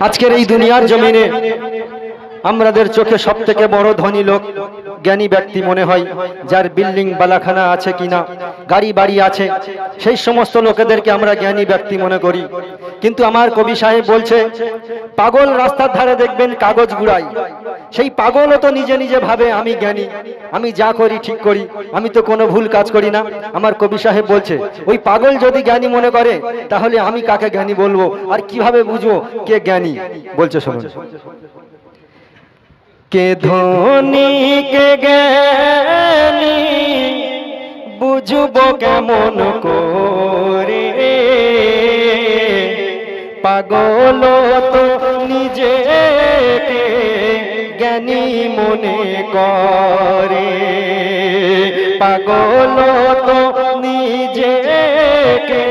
আজকের এই দুনিয়ার জমিনে আমাদের চোখে সব থেকে বড় ধনী লোক, জ্ঞানী ব্যক্তি মনে হয়, যার বিল্ডিং, বালাখানা আছে কিনা, গাড়ি বাড়ি আছে, সেই সমস্ত লোকেদেরকে আমরা জ্ঞানী ব্যক্তি মনে করি। কিন্তু আমার কবি সাহেব বলছে, পাগল রাস্তার ধারে দেখবেন কাগজ গুড়াই সেই পাগলও তো নিজে নিজে ভাবে, আমি জ্ঞানী, আমি যা করি ঠিক করি, আমি তো কোনো ভুল কাজ করি না। আমার কবি সাহেব বলছে, ওই পাগল যদি জ্ঞানী মনে করে, তাহলে আমি কাকে জ্ঞানী বলব? আর কীভাবে বুঝব কে জ্ঞানী? বলছে শুনুন কে ধনী, কে জ্ঞানী, বুঝব কেমন করে। পাগল তো নিজেকে জ্ঞানী মনে করে। পাগল তো নিজেকে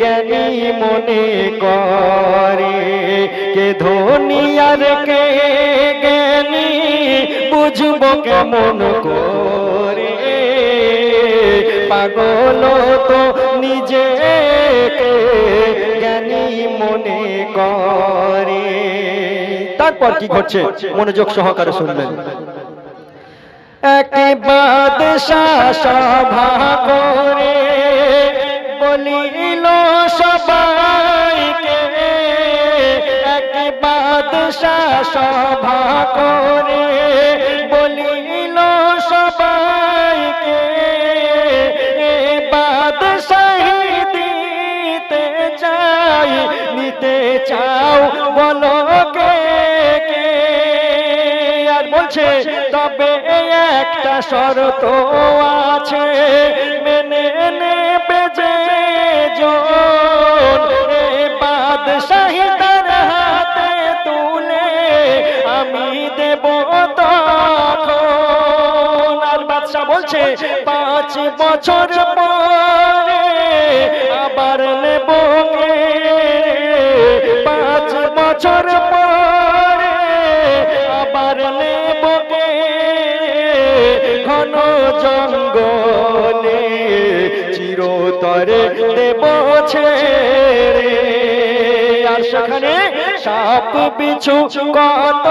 জ্ঞানী মনে করে। কে ধনী আর কে বুঝব কেমন করে। পাগল তো নিজেকে জ্ঞানী মনে করে। তারপর কি ঘটছে? মনোযোগ সহকারে শুনবেন। এক বাদশাহ সভা করে বলিল সবাইকে বাদশাহ সভা করে, বলিল সবাইকে বাদশাহী দিতে চাই, নিতে চাও বলো কে কে? আর বলছে, তবে একটা শর্ত আছে বলছে পাঁচ বছর পরে আবার নেব পাঁচ বছর পরে আবার নেব। ঘন জঙ্গলে চিরতরে দেব ছেড়ে। আর সেখানে সাপ বিছু কত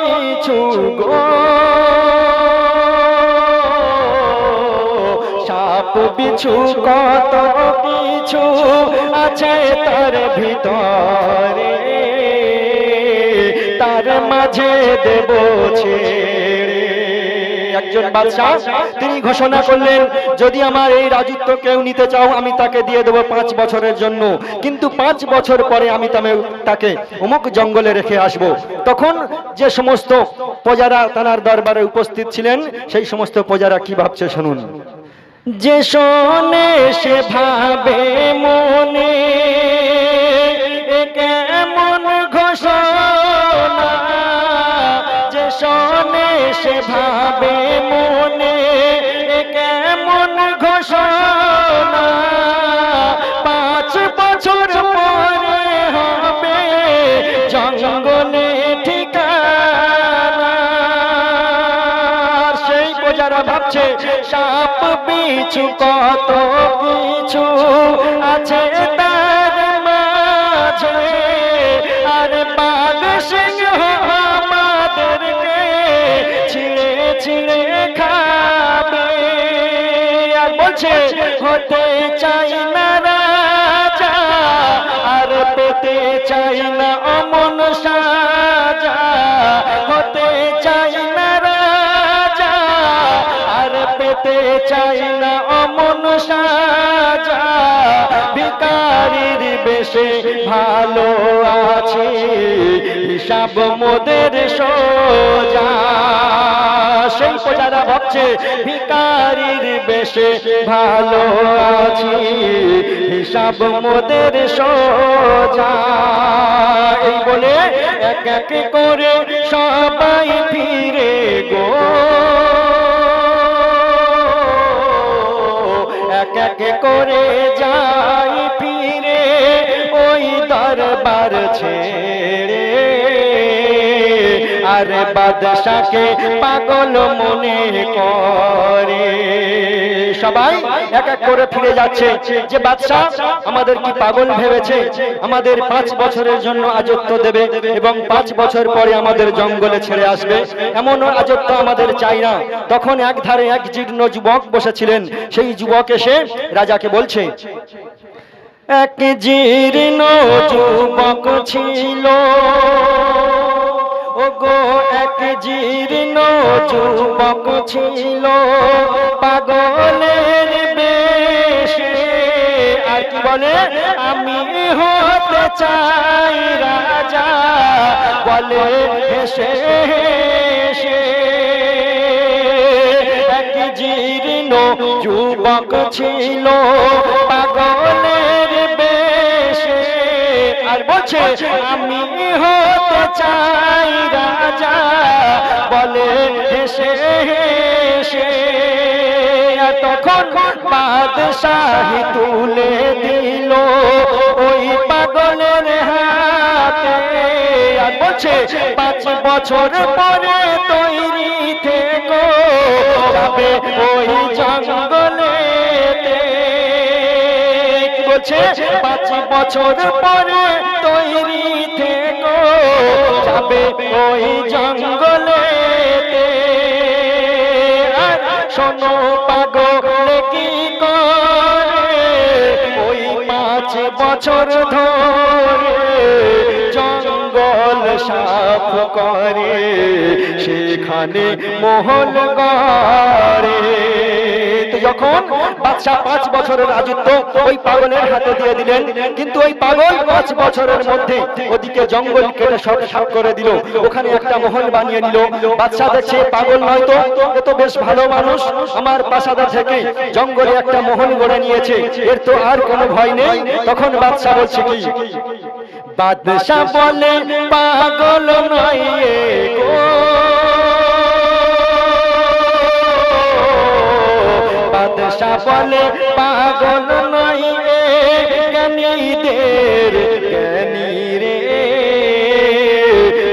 কিছু গো? সাপ বিছু কত কিছু আছে তার ভিতরে? তার মাঝে দেব একজন বাদশাহ, তিনি ঘোষণা করলেন, যদি আমার এই রাজত্ব কেউ নিতে চাও, আমি তাকে দিয়ে দেবো পাঁচ বছরের জন্য। কিন্তু পাঁচ বছর পরে আমি তাকে অমুক জঙ্গলে রেখে আসব। তখন যে সমস্ত প্রজারা তার দরবারে উপস্থিত ছিলেন, সেই সমস্ত প্রজারা কি ভাবছে শুনুন। যে শোনে সে ভাবে মনে কেমন ঘোষণা? যে শোনে সে ভাবে মনে প্রজারা ভাবছে, সাপ বিছু কত কিছু আছে তার মাঝে। আর বাঘ সিংহ আমাদেরকে ছিঁড়ে ছিঁড়ে খাবে? আর বলছে, হতে চাই না রাজা, আর পেতে চাই না চাই না অমন সাজা ভিকারির বেশে ভালো আছে। হিসাব মোদের সোজা। সেই প্রজারা ভাবছে ভিকারির বেশে ভালো আছি, হিসাব মোদের সোজা। এই বলে এক এক করে সবাই ফিরে করে যাই ফিরে ওই দরবার ছেড়ে। আরে বাদশাকে পাগল মনে করে। সবাই এক এক করে ফিরে যাচ্ছে। যে বাদশাহ আমাদের কি পাগল ভেবেছে? আমাদের পাঁচ বছরের জন্য আজত্ব দেবে এবং পাঁচ বছর পরে আমাদের জঙ্গলে ছেড়ে আসবে। এমন আজত্ব আমাদের চাই না। তখন এক ধারে এক জীর্ণ যুবক বসেছিলেন। সেই যুবক এসে রাজাকে বলছে, এক জীর্ণ যুবক ছিল। গো এক জীর্ণ যুবক ছিল। পাগলের বেশে, আর কি বলে? আমি হতে চাই রাজা, বলে হেসে হেসে। এক জীর্ণ যুবক ছিল, পাগলের আর বলছে, আমি হতে চাই রাজা। বলে, হেসে হেসে। তখন বাদশাহী তুলে দিল ওই পাগলের হাতে। আর বলছে, পাঁচ বছর পরে তৈরি থেকো। যাবে ওই জঙ্গলেতে বলছে পাঁচ বছর পরে তৈরি থেকো। যাবে ওই জঙ্গলে শোনো পাগল কি করে? ওই পাঁচ বছর ধরে জঙ্গল সাফ করে সেখানে মোহন গড়ে। তো যখন বাদশাহ পাঁচ বছরের রাজত্ব ওই পাগলের হাতে দিয়ে দিলেন, কিন্তু ওই পাগল পাঁচ বছরের মধ্যে ওদিকে জঙ্গল কেটে সব সাফ করে দিল। ওখানে একটা মহল বানিয়ে নিল। বাদশাহ দেখছে পাগল নয় তো, এ বেশ ভালো মানুষ। আমার পাশাদা থেকে জঙ্গলে একটা মহল গড়ে নিয়েছে। এর তো আর কোনো ভয় নেই। তখন বাদশাহ বলছে, কি? বাদশাহ বলে, পাগল নয় বাদশাহ বলে, পাগল নয় এ জ্ঞানীদের জ্ঞানী রে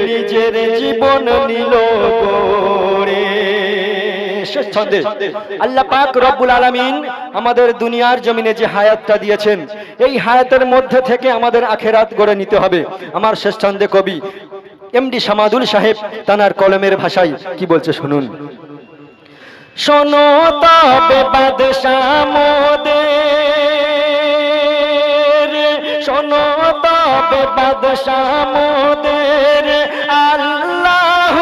নিজের জীবন নিল ছন্দে। আল্লাহ পাক রব্বুল আলামিন আমাদের দুনিয়ার জমিনে যে হায়াতটা দিয়েছেন, এই হায়াতের মধ্যে থেকে আমাদের আখেরাত গড়ে নিতে হবে। আমার শেষ ছন্দে কবি এমডি সামাদুল সাহেব তানার কলমের ভাষায় কি বলছে শুনুন। শোনো তবে বাদশাহ মোদের। শোনো তবে বাদশাহ মোদের। আল্লাহ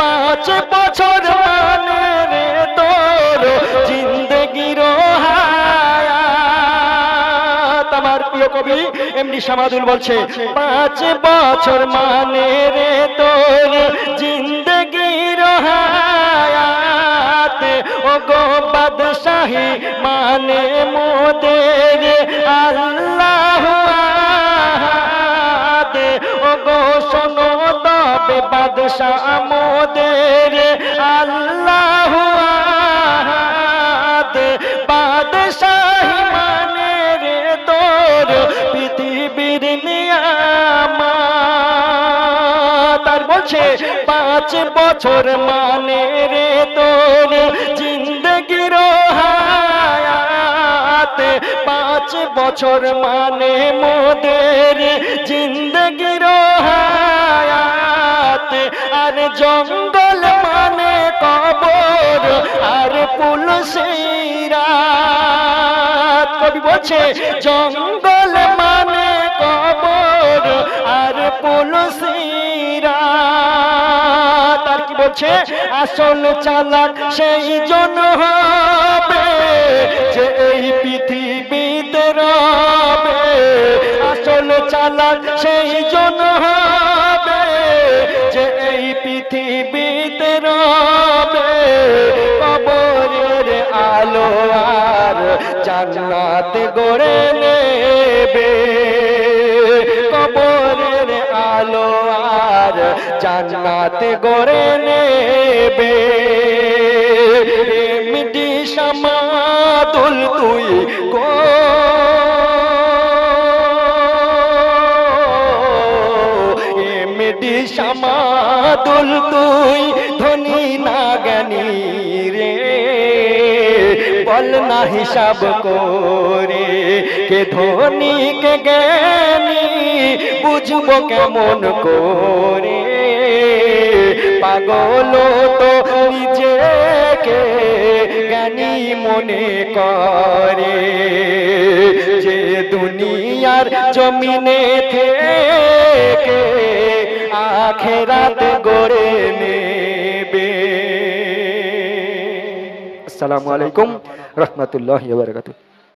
পাঁচ বছর মানে রে তোর জিন্দগির হায়াত। আমার প্রিয় কবি এমডি সামাদুল বলছে, পাঁচ বছর মানে রে তোর জিন্দগির গো বাদশাহী মানে মোদের আল্লাহ ও গো শোনো তবে বাদশাহ মোদের আল্লাহ মানে রে তোর পাঁচ বছর মানে রে তোর জিন্দগির হায়াত, পাঁচ বছর মানে মোদের জিন্দগির হায়াত। আর জঙ্গল মানে কবর, আর পুলসিরাত কবি বলছে, জঙ্গল মানে কবর, আর পুলসিরাত আর কি বলছে আসল চালাক সেই জন হবে যে এই পৃথিবীতে রবে। আসল চালাক সেই জন হবে যে এই পৃথিবীতে রবে। কবরের আলো আর জান্নাত গড়ে নেবে। কবরের আলো জান্নাত গড়ে নেবে। মিটি সমাতুল তুই গো। বৃষ্টি সামাদুল তুই ধনী না বল না হিসাব করে, কে ধনী, কে জ্ঞানী, বুঝব কেমন করে। পাগল তো নিজেকে জ্ঞানী মনে করে, যে দুনিয়ার জমিনে থেকে আখেরাত গড়ে নেবে। আসসালামু আলাইকুম। রহমতুল্লাহ বারকাতুহ।